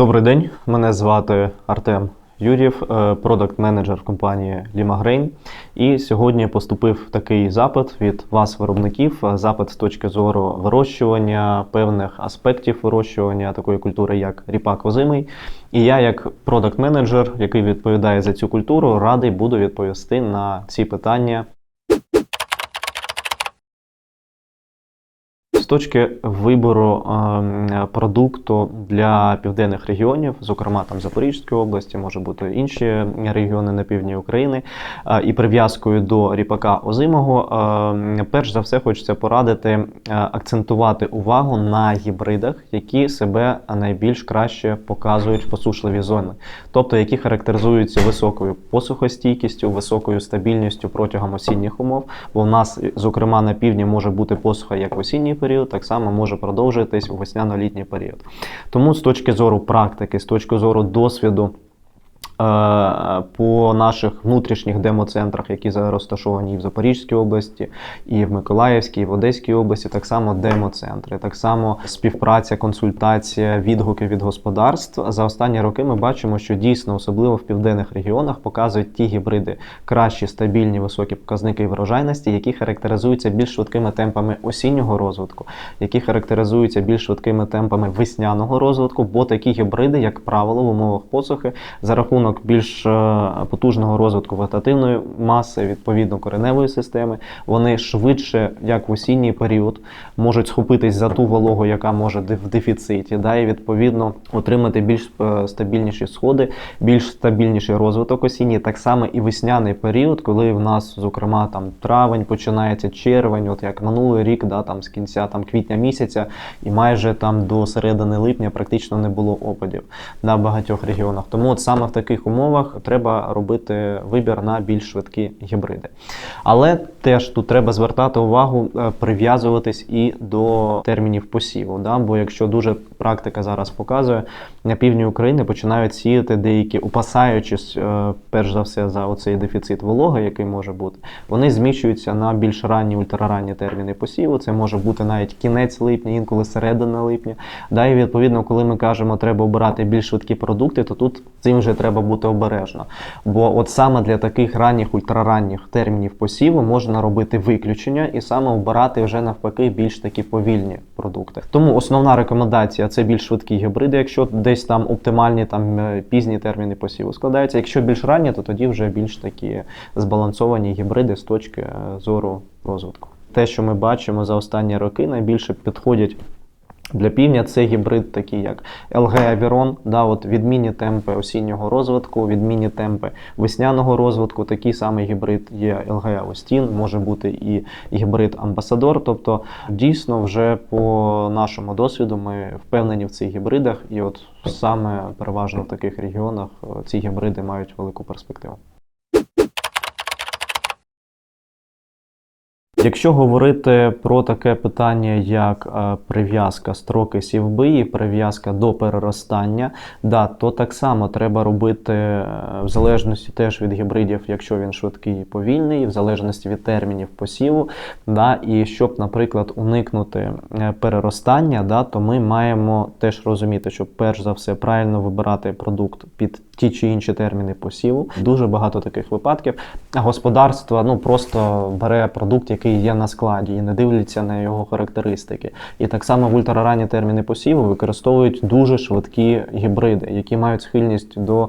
Добрий день, мене звати Артем Юрів, продакт-менеджер компанії Limagrain. І сьогодні поступив такий запит від вас, виробників, е, запит з точки зору вирощування певних аспектів вирощування такої культури, як ріпак озимий. І я, як продакт-менеджер, який відповідає за цю культуру, радий буду відповісти на ці питання. Точки вибору е, продукту для південних регіонів, зокрема там Запорізької області, може бути інші регіони на півдні України, е, і прив'язкою до ріпака озимого, е, перш за все хочеться порадити акцентувати увагу на гібридах, які себе найбільш краще показують в посушливі зони, тобто які характеризуються високою посухостійкістю, високою стабільністю протягом осінніх умов. Бо в нас, зокрема, на півдні може бути посуха як в осінній період, так само може продовжитись у весняно-літній період. Тому з точки зору практики, з точки зору досвіду. Е, По наших внутрішніх демоцентрах, які розташовані і в Запорізькій області, і в Миколаївській, і в Одеській області, так само демоцентри, так само співпраця, консультація, відгуки від господарств. За останні роки ми бачимо, що дійсно, особливо в південних регіонах, показують ті гібриди кращі, стабільні, високі показники врожайності, які характеризуються більш швидкими темпами осіннього розвитку, які характеризуються більш швидкими темпами весняного розвитку, бо такі гібриди, як правило, в умовах посухи за рахунок більш е, потужного розвитку вегетативної маси, відповідно кореневої системи, вони швидше, як в осінній період, можуть схопитись за ту вологу, яка може в дефіциті, да, і відповідно отримати більш е, стабільніші сходи, більш стабільніший розвиток осінній, так само і весняний період, коли в нас, зокрема, там травень починається червень, от як минулий рік, да, там з кінця там квітня місяця, і майже там до середини липня практично не було опадів на багатьох регіонах. Тому от саме в таких умовах треба робити вибір на більш швидкі гібриди. Але теж тут треба звертати увагу, е, прив'язуватись і до термінів посіву. Да? Бо якщо дуже практика зараз показує, на півдні України починають сіяти деякі, опасаючись, е, перш за все, за оцей дефіцит вологи, який може бути, вони зміщуються на більш ранні, ультраранні терміни посіву. Це може бути навіть кінець липня, інколи середина липня. Да, і відповідно, коли ми кажемо, треба обирати більш швидкі продукти, то тут цим вже треба бути обережно. Бо от саме для таких ранніх, ультраранніх термінів посіву можна робити виключення і саме обирати вже навпаки більш такі повільні продукти. Тому основна рекомендація це більш швидкі гібриди, якщо десь там оптимальні там е, пізні терміни посіву складаються. Якщо більш ранні, то тоді вже більш такі збалансовані гібриди з точки е, зору розвитку. Те, що ми бачимо за останні роки, найбільше підходять для півдня це гібрид, такий як LG Aviron, да, от відмінні темпи осіннього розвитку, відмінні темпи весняного розвитку. Такий самий гібрид є LG Austin, може бути і гібрид Амбасадор. Тобто, дійсно, вже по нашому досвіду ми впевнені в цих гібридах, і от саме переважно в таких регіонах е, ці гібриди мають велику перспективу. Якщо говорити про таке питання, як е, прив'язка строки сівби і прив'язка до переростання, да, то так само треба робити е, в залежності теж від гібридів, якщо він швидкий і повільний, в залежності від термінів посіву. Да, і щоб, наприклад, уникнути е, переростання, да, то ми маємо теж розуміти, що перш за все правильно вибирати продукт під ті чи інші терміни посіву. Дуже багато таких випадків. А Господарство ну просто бере продукт, який є на складі, і не дивляться на його характеристики. І так само в ультраранні терміни посіву використовують дуже швидкі гібриди, які мають схильність до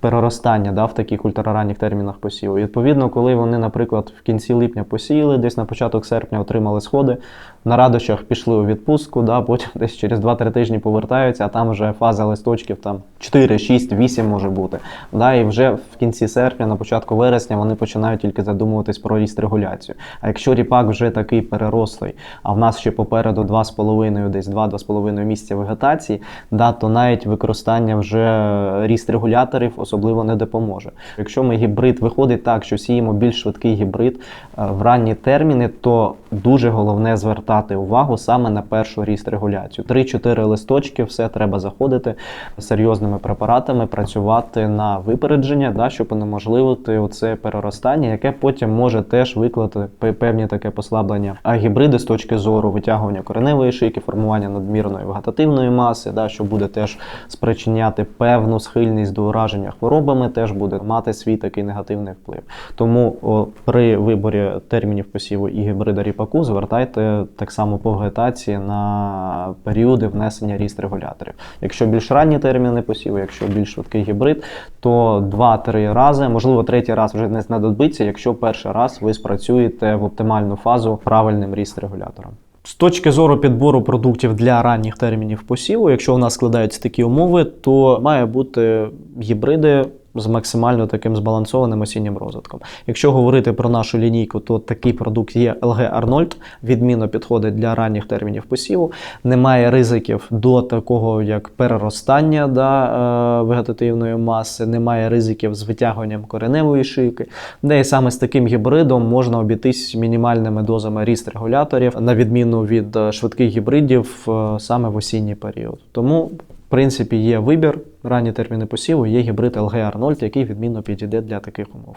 переростання да, в таких ультраранніх термінах посіву. І, відповідно, коли вони, наприклад, в кінці липня посіяли, десь на початок серпня отримали сходи, на радощах пішли у відпустку, да, потім десь через 2-3 тижні повертаються, а там вже фаза листочків там 4, 6, 8 може бути. Да, і вже в кінці серпня, на початку вересня, вони починають тільки задумуватись про ріст регуляцію. А якщо ріпак вже такий перерослий, а в нас ще попереду 2,5, десь 2-2,5 місяця вегетації, да, то навіть використання вже ріст регуляторів особливо не допоможе. Якщо ми гібрид виходить так, що сіємо більш швидкий гібрид е, в ранні терміни, то дуже головне звертати увагу саме на першу ріст регуляцію. 3-4 листочки, все треба заходити серйозними препаратами, працювати на випередження, да, щоб унеможливити оце переростання, яке потім може теж виклати пе- певні таке послаблення. А гібриди з точки зору витягування кореневої шийки, формування надмірної вегетативної маси, да, що буде теж спричиняти певну схильність до ураження хворобами, теж буде мати свій такий негативний вплив. Тому о, при виборі термінів посіву і гібрида ріпаку звертайте так само по вегетації на періоди внесення ріст регуляторів. Якщо більш ранні терміни посіву, якщо більш швидкий гібрид, то 2-3 рази, можливо, третій раз вже не знадобиться, якщо перший раз ви спрацюєте в оптимальну фазу правильним ріст регулятором. З точки зору підбору продуктів для ранніх термінів посіву, якщо у нас складаються такі умови, то має бути гібриди з максимально таким збалансованим осіннім розвитком. Якщо говорити про нашу лінійку, то такий продукт є LG Арнольд, відмінно підходить для ранніх термінів посіву. Немає ризиків до такого, як переростання да, е, вегетативної маси, немає ризиків з витягуванням кореневої шийки. Де і саме з таким гібридом можна обійтись мінімальними дозами ріст регуляторів, на відміну від е, швидких гібридів е, саме в осінній період. Тому принципі, є вибір, ранні терміни посіву, є гібрид LG Арнольд, який відмінно підійде для таких умов.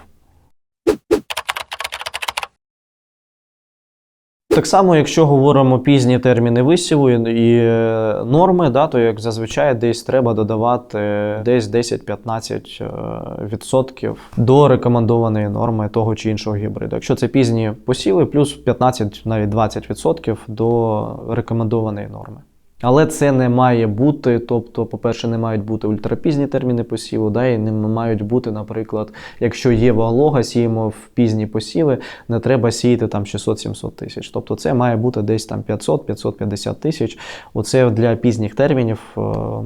Так само, якщо говоримо пізні терміни висіву і е, норми, да, то як зазвичай десь треба додавати десь 10-15% е, до рекомендованої норми того чи іншого гібриду. Якщо це пізні посіви, плюс 15, навіть 20% до рекомендованої норми. Але це не має бути, тобто, по-перше, не мають бути ультрапізні терміни посіву, да, і не мають бути, наприклад, якщо є волога, сіємо в пізні посіви, не треба сіяти там 600-700 тисяч. Тобто це має бути десь там 500-550 тисяч. Оце для пізніх термінів е,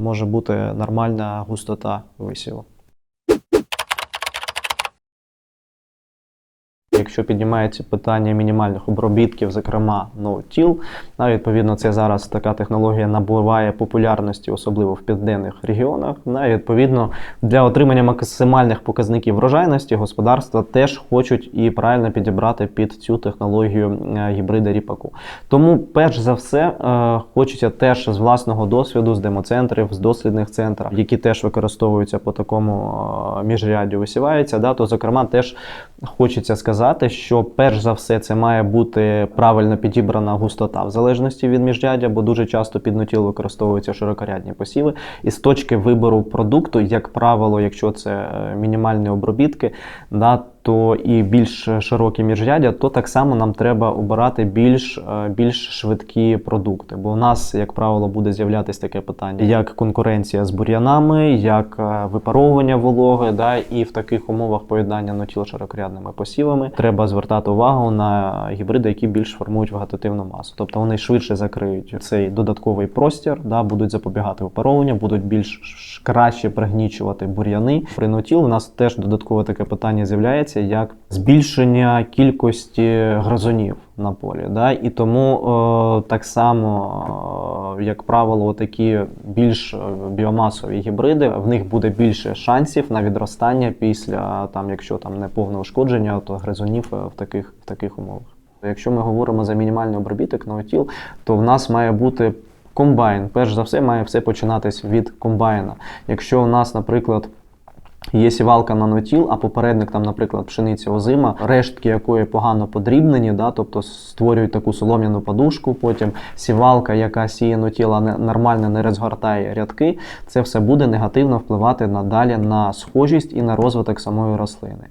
може бути нормальна густота висіву. Якщо піднімається питання мінімальних обробітків, зокрема no-till, на, відповідно, це зараз така технологія набуває популярності, особливо в південних регіонах. На, відповідно, для отримання максимальних показників врожайності господарства теж хочуть і правильно підібрати під цю технологію е, гібрида ріпаку. Тому, перш за все, е, хочеться теж з власного досвіду, з демоцентрів, з дослідних центрів, які теж використовуються по такому е, міжряддю, висіваються. Да, то, зокрема, теж хочеться сказати, що перш за все це має бути правильно підібрана густота в залежності від міжряддя, бо дуже часто під нутіл використовуються широкорядні посіви. І з точки вибору продукту, як правило, якщо це е, мінімальні обробітки, да, то і більш широкі міжряддя, то так само нам треба обирати більш, е, більш швидкі продукти. Бо у нас, як правило, буде з'являтися таке питання, як конкуренція з бур'янами, як е, випаровування вологи, да, і в таких умовах поєднання нотіл широкорядними посівами треба звертати увагу на гібриди, які більш формують вегетативну масу. Тобто вони швидше закриють цей додатковий простір, да, будуть запобігати випаровуванню, будуть більш краще пригнічувати бур'яни. При нотіл у нас теж додаткове таке питання з'являється, як збільшення кількості гризунів на полі. Да? І тому е, так само, е, як правило, такі більш е, біомасові гібриди, в них буде більше шансів на відростання після, там, якщо там не повне ушкодження, то гризунів в таких, в таких умовах. Якщо ми говоримо за мінімальний обробіток ноутіл, то в нас має бути комбайн. Перш за все, має все починатись від комбайна. Якщо у нас, наприклад, Є сівалка на нотіл, а попередник там, наприклад, пшениця озима, рештки якої погано подрібнені, да, тобто створюють таку солом'яну подушку. Потім сівалка, яка сіє нотіла не нормально не розгортає рядки, це все буде негативно впливати надалі на схожість і на розвиток самої рослини.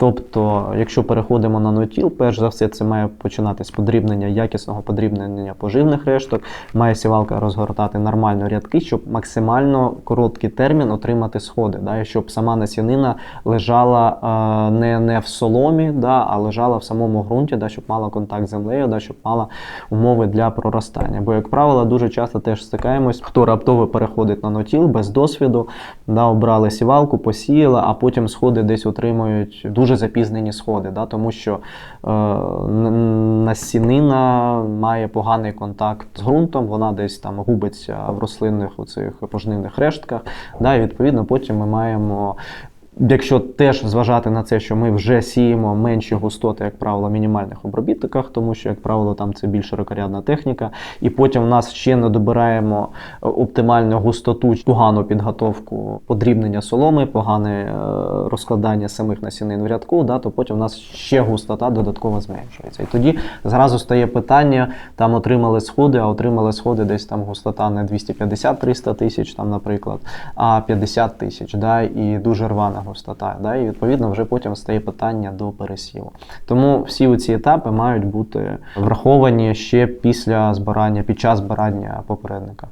Тобто, якщо переходимо на нотіл, перш за все, це має починати з подрібнення якісного подрібнення поживних решток, має сівалка розгортати нормально рядки, щоб максимально короткий термін отримати сходи, да, і щоб сама насінина лежала е, не, не в соломі, да, а лежала в самому ґрунті, да, щоб мала контакт з землею, да, щоб мала умови для проростання. Бо, як правило, дуже часто теж стикаємось, хто раптово переходить на нотіл без досвіду, да, обрали сівалку, посіяли, а потім сходи десь отримують дуже запізнені сходи, да, тому що е, насінина має поганий контакт з ґрунтом, вона десь там губиться в рослинних оцих пожнивних рештках. Да, і відповідно потім ми маємо Якщо теж зважати на це, що ми вже сіємо менші густоти, як правило, в мінімальних обробітниках, тому що, як правило, там це більш широкорядна техніка, і потім в нас ще не добираємо е, оптимальну густоту, погану підготовку подрібнення соломи, погане е, розкладання самих насінин в рядку, да, то потім в нас ще густота додатково зменшується. І тоді зразу стає питання: там отримали сходи, а отримали сходи десь там густота не 250-300 тисяч, там, наприклад, а 50 тисяч, да, і дуже рвана густота. Да, і відповідно вже потім стає питання до пересіву. Тому всі ці етапи мають бути враховані ще після збирання, під час збирання попередника.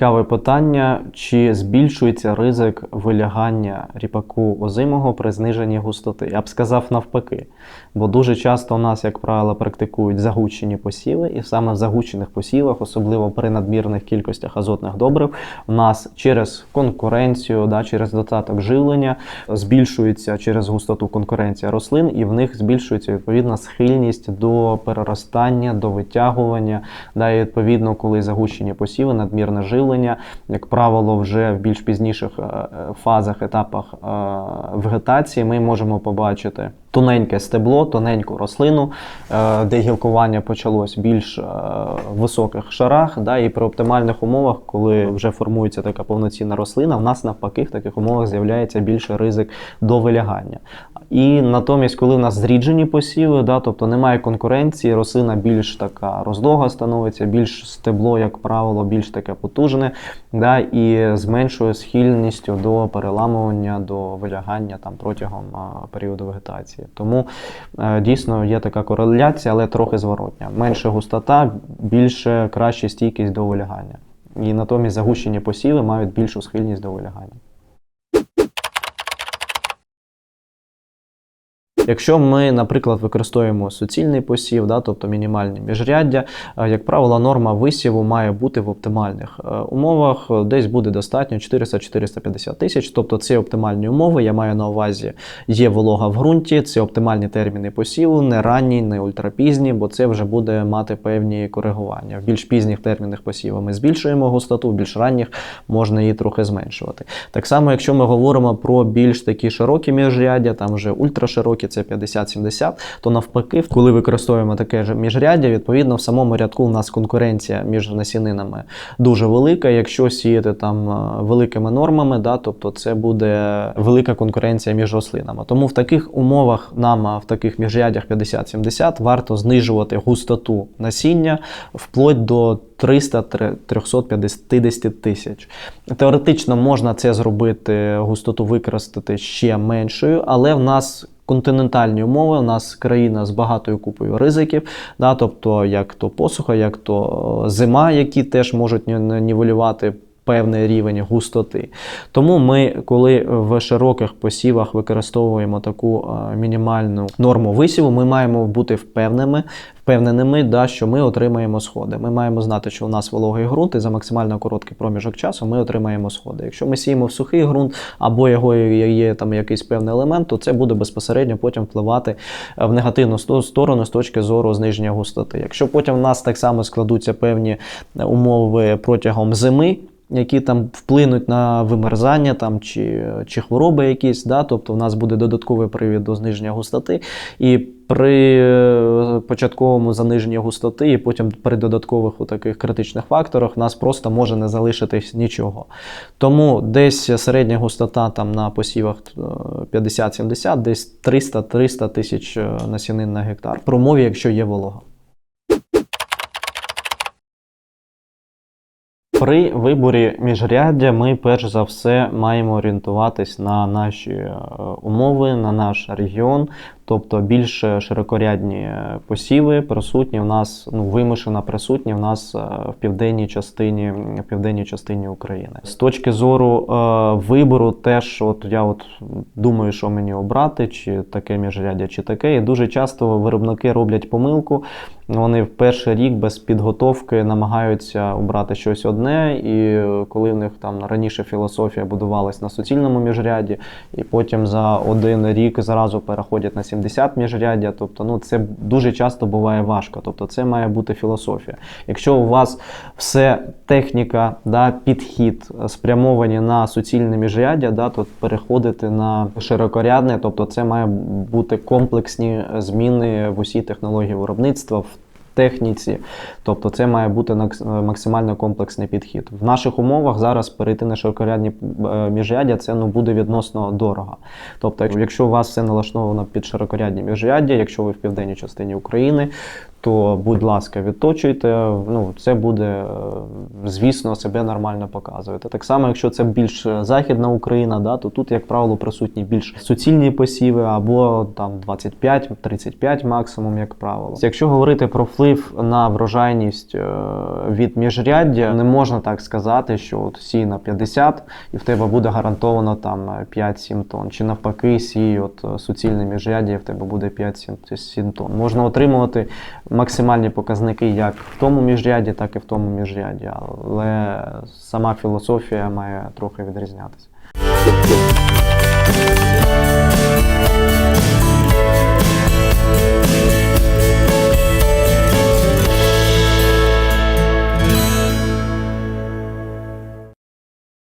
Цікаве питання, чи збільшується ризик вилягання ріпаку озимого при зниженні густоти? Я б сказав навпаки. Бо дуже часто у нас, як правило, практикують загучені посіви, і саме в загучених посівах, особливо при надмірних кількостях азотних добрив, у нас через конкуренцію, да, через достаток живлення збільшується через густоту конкуренція рослин, і в них збільшується відповідна схильність до переростання, до витягування. Да, і відповідно, коли загущені посіви, надмірне живлення, як правило, вже в більш пізніших е, е, фазах, етапах е, вегетації ми можемо побачити тоненьке стебло, тоненьку рослину, е, де гілкування почалось більш е, високих шарах. Да, і при оптимальних умовах, коли вже формується така повноцінна рослина, в нас навпаки в таких умовах з'являється більший ризик до вилягання. І натомість, коли в нас зріджені посіви, да, тобто немає конкуренції, рослина більш така роздога становиться, більш стебло, як правило, більш таке потужне, да, і зменшує схильністю до переламування, до вилягання там, протягом а, періоду вегетації. Тому е, дійсно є така кореляція, але трохи зворотня. Менша густота, більше краща стійкість до вилягання. І натомість загущені посіви мають більшу схильність до вилягання. Якщо ми, наприклад, використовуємо суцільний посів, да, тобто мінімальні міжряддя, е, як правило, норма висіву має бути в оптимальних е, умовах. Десь буде достатньо 400-450 тисяч. Тобто це оптимальні умови. Я маю на увазі, є волога в ґрунті, це оптимальні терміни посіву, не ранні, не ультрапізні, бо це вже буде мати певні коригування. В більш пізніх термінах посіву ми збільшуємо густоту, в більш ранніх можна її трохи зменшувати. Так само, якщо ми говоримо про більш такі широкі міжряддя, там вже ультраширокі, це 50-70, то навпаки, коли використовуємо таке ж міжряддя, відповідно в самому рядку у нас конкуренція між насінинами дуже велика. Якщо сіяти там е, великими нормами, да, тобто це буде велика конкуренція між рослинами. Тому в таких умовах нам в таких міжрядях 50-70 варто знижувати густоту насіння вплоть до 300-350 тисяч. Теоретично можна це зробити, густоту використати ще меншою, але в нас континентальні умови, у нас країна з багатою купою ризиків, да, тобто як то посуха, як то зима, які теж можуть ні- нівелювати певний рівень густоти. Тому ми, коли в широких посівах використовуємо таку мінімальну норму висіву, ми маємо бути впевненими, впевненими, да, що ми отримаємо сходи. Ми маємо знати, що у нас вологий ґрунт, і за максимально короткий проміжок часу ми отримаємо сходи. Якщо ми сіємо в сухий ґрунт або його є, там якийсь певний елемент, то це буде безпосередньо потім впливати в негативну сторону з точки зору зниження густоти. Якщо потім в нас так само складуться певні умови протягом зими. Які там вплинуть на вимерзання там, чи, чи хвороби якісь, да? тобто в нас буде додатковий привід до зниження густоти. І при е, початковому заниженні густоти, і потім при додаткових таких критичних факторах, нас просто може не залишитись нічого. Тому десь середня густота там на посівах е, 50-70, десь 300-300 тисяч е, насінин на гектар. При умові, якщо є волога. При виборі міжряддя ми перш за все маємо орієнтуватись на наші е, умови, на наш регіон, тобто більш широкорядні е, посіви присутні в нас, ну вимушено присутні в нас е, в південній частині, в південній частині України. З точки зору е, вибору, теж от я от думаю, що мені обрати, чи таке міжряддя, чи таке. І дуже часто виробники роблять помилку. Вони в перший рік без підготовки намагаються обрати щось одне, і е, коли в них там раніше філософія будувалась на суцільному міжряді, і потім за один рік зразу переходять на 70 міжряддя. Тобто, ну це дуже часто буває важко. Тобто, це має бути філософія. Якщо у вас все техніка, да, підхід е, спрямовані на суцільне міжряддя, да, то переходити на широкорядне, тобто це має бути комплексні зміни в усій технології виробництва. в Техніці, тобто це має бути максимально комплексний підхід. В наших умовах зараз перейти на широкорядні е, міжряддя це ну буде відносно дорого. Тобто, якщо у вас все налаштовано під широкорядні міжряддя, якщо ви в південній частині України, то будь ласка, відточуйте. Ну це буде, е, звісно, себе нормально показувати. Так само, якщо це більш е, західна Україна, да, то тут, як правило, присутні більш суцільні посіви або там 25-35 максимум, як правило. Якщо говорити про вплив на врожайність е, від міжряддя, не можна так сказати, що от сій на 50 і в тебе буде гарантовано там е, 5-7 тонн. Чи навпаки, сій от суцільне міжряддя, і в тебе буде 5-7 тонн. Можна отримувати максимальні показники як в тому міжряді, так і в тому міжряді, але сама філософія має трохи відрізнятися.